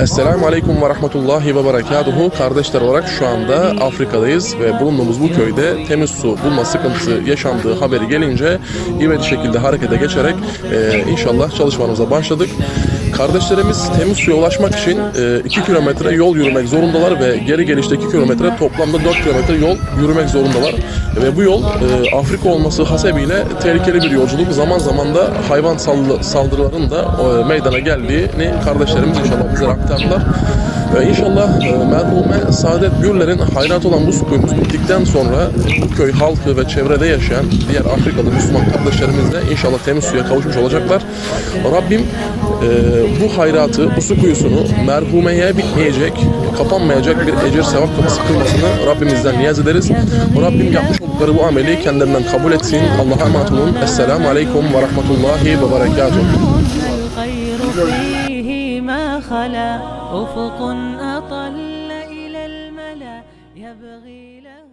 Esselamu Aleyküm ve Rahmetullahi ve Berekatuhu. Kardeşler olarak şu anda Afrika'dayız ve bulunduğumuz bu köyde temiz su bulma sıkıntısı yaşandığı haberi gelince ivedi şekilde harekete geçerek e, inşallah çalışmalarımıza başladık. Kardeşlerimiz temiz suya ulaşmak için 2 kilometre yol yürümek zorundalar ve geri gelişte 2 kilometre toplamda 4 kilometre yol yürümek zorundalar. Ve bu yol e, Afrika olması hasebiyle tehlikeli bir yolculuk. Zaman zaman da hayvan saldırı- saldırılarının da e, meydana geldiğini kardeşlerimiz inşallah bize aktardılar. Ve inşallah e, merhume Saadet Gürler'in hayrat olan bu kuyumuz bittikten sonra bu köy halkı ve çevrede yaşayan diğer Afrikalı Müslüman kardeşlerimiz de inşallah temiz suya kavuşmuş olacaklar. Rabbim e, bu hayratı, bu su kuyusunu merhumeye bitmeyecek, kapanmayacak bir ecir sevap kapısı kılmasını Rabbimizden niyaz ederiz. Rabbim yapmış oldukları bu ameli kendilerinden kabul etsin. Allah'a emanet olun. Esselamu Aleyküm ve Rahmetullahi ve Berekatuhu. ما خلا أفق أطل إلى الملا يبغي له